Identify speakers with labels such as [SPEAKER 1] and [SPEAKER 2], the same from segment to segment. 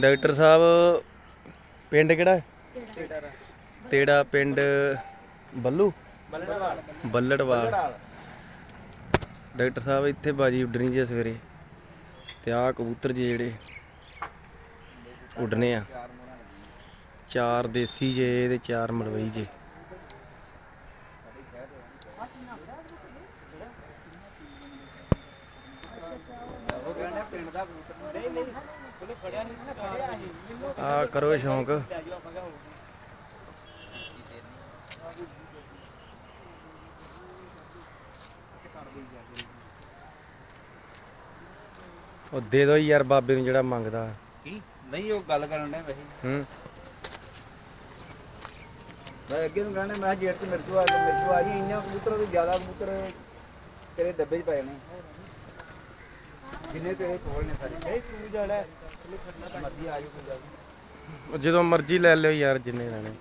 [SPEAKER 1] Doctor ਸਾਹਿਬ ਪਿੰਡ ਕਿਹੜਾ ਹੈ? ਤੇੜਾ ਪਿੰਡ ਬੱਲੂ? ਬੱਲੜਵਾਲ। ਡਾਕਟਰ ਸਾਹਿਬ ਇੱਥੇ ਬਾਜੀ ਉੱਡਣੀ ਜੇ ਸਵੇਰੇ ਤੇ ਆਹ ਕਬੂਤਰ ਜੇ ਜਿਹੜੇ ਉੱਡਣੇ ਆ। ਚਾਰ ਦੇਸੀ ਜੇ ਤੇ ਚਾਰ ਮਲਵਈ ਜੇ। ਆ ਕਰੋ ਸ਼ੌਂਕ। ਉਹ ਦੇ ਦੋ ਯਾਰ ਬਾਬੇ ਨੂੰ ਜਿਹੜਾ ਮੰਗਦਾ।
[SPEAKER 2] ਕੀ? ਨਹੀਂ ਉਹ ਗੱਲ ਕਰਨ ਦੇ ਵੈਸੇ
[SPEAKER 1] ਹੂੰ।
[SPEAKER 2] ਮੈਂ ਅੱਗੇ ਨੂੰ ਕਹਿੰਦਾ ਮੈਂ ਜੇਠ ਤੇ ਮਿਰਚੂ ਆ ਕੇ ਮਿਰਚੂ ਆ ਜੀ ਇੰਨਾ ਕਬੂਤਰ ਤੋਂ ਜ਼ਿਆਦਾ ਕਬੂਤਰ ਤੇਰੇ ਡੱਬੇ 'ਚ ਪਏ ਨੇ। ਜਿੰਨੇ ਕੋਲ ਨੇ ਸਾਰੇ। ਤੂੰ ਆ
[SPEAKER 1] ਜਦੋਂ ਮਰਜ਼ੀ ਲੈ ਲਿਓ ਯਾਰ ਜਿੰਨੇ ਲੈਣੇ।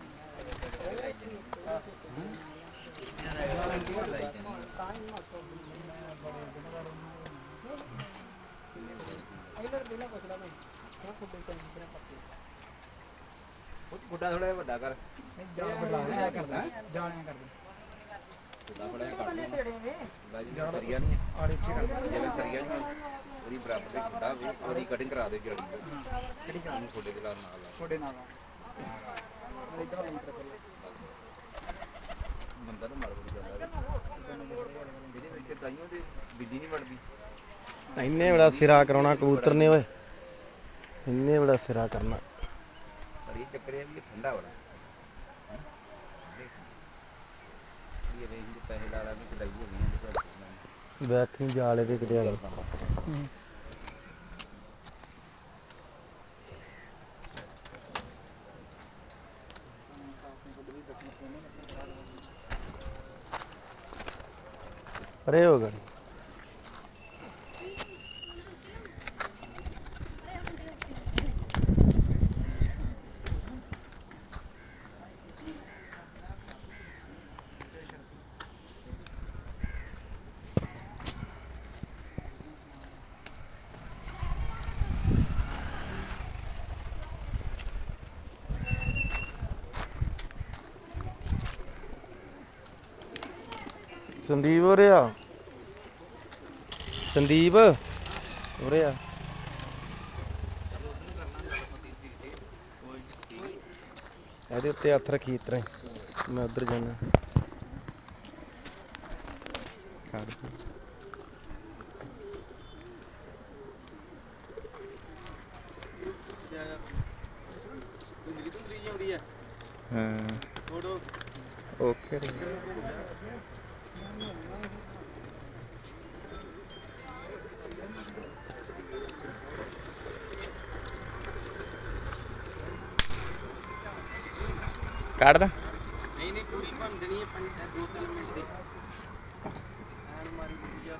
[SPEAKER 2] ਗੁੱਡਾ ਥੋੜਾ ਜਿਹਾ ਵੱਡਾ ਕਰ। ਜਾਣਿਆ ਕਰਦਾ। ਜਾਣਿਆ ਕਰਦਾ ਗੁੱਡਾ ਥੋੜਾ ਜਿਹਾ ਕਰ ਗੁੱਡਾ ਜੀ ਸਰੀਆ ਨਹੀਂ ਆੜੇ ਚ ਕਰ ਜਿਵੇਂ ਸਰੀਆ ਨਹੀਂ ਉਹਦੀ ਬਰਾਬਰ ਦੇ ਗੁੱਡਾ ਵੀ ਉਹਦੀ ਕਟਿੰਗ ਕਰਾ ਦੇ ਜੜੀ ਕਿਹੜੀ ਕੰਮ ਤੁਹਾਡੇ ਦੇ ਨਾਲ ਨਾਲ ਤੁਹਾਡੇ ਨਾਲ ਮੰਦਰ ਨੂੰ ਮਾਰ ਬੜੀ ਜਾਂਦਾ ਇਹਦੇ ਵਿੱਚ ਤਾਈਓ ਦੇ ਬਿੱਲੀ ਨਹੀਂ ਵੜਦੀ।
[SPEAKER 1] ਇੰਨੇ ਬੜਾ ਸਿਰਾ ਕਰਾਉਣਾ ਕਬੂਤਰ ਨੇ ਓਏ। ਇੰਨੇ ਬੜਾ ਸਿਰਾ ਕਰਨਾ।
[SPEAKER 2] ਪਰ ਇਹ ਚੱਕਰ ਇਹ ਵੀ ਠੰਡਾ ਬੜਾ। ਇਹ ਰੇਂਜ ਦੇ ਪੈਸੇ ਲਾ ਲਾ ਕੇ ਕਢਾਈ ਹੋ ਗਈ ਹੈ
[SPEAKER 1] ਬੈਠੀ ਜਾਲੇ ਤੇ ਕਿਤੇ ਆ ਗਏ। ਹੋ ਗਏ ਸੰਦੀਪ ਉਰੇ ਆ। ਸੰਦੀਪ ਉਰੇ ਆ। ਇਹਦੇ ਉੱਤੇ ਹੱਥ ਰੱਖੀ ਇਸ ਮੈਂ ਉਧਰ ਜਾਣਾ। ਕੱਢ ਦੇ। ਹਾਂ। ਓਕੇ। ਕੱਢ ਦਾ।
[SPEAKER 2] ਨਹੀਂ ਨਹੀਂ ਪੂਰੀ ਬਣ ਦੇਣੀ ਹੈ 5 2 3 ਮਿੰਟ ਦੀ। ਐਨ ਮਾਰੀ ਬੁੱਢੀ ਆ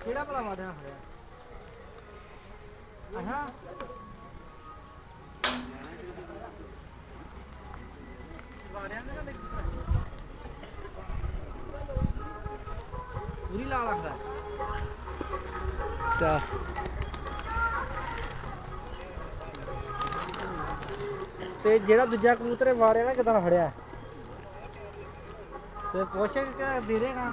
[SPEAKER 3] ਕਿਹੜਾ ਭਲਾ ਮਾਰਿਆ ਹੋਇਆ ਆਹਾਂ ਪੂਰੀ ਲਾਲ ਆਖਦਾ ਚਾ ਤੇ ਜਿਹੜਾ ਦੂਜਾ ਕਬੂਤਰ ਇਹ ਵਾਰਿਆ ਨਾ ਕਿਦਾਂ ਫੜਿਆ? ਤੇ ਪੁੱਛ ਕੇ ਦੇ ਦੇਗਾ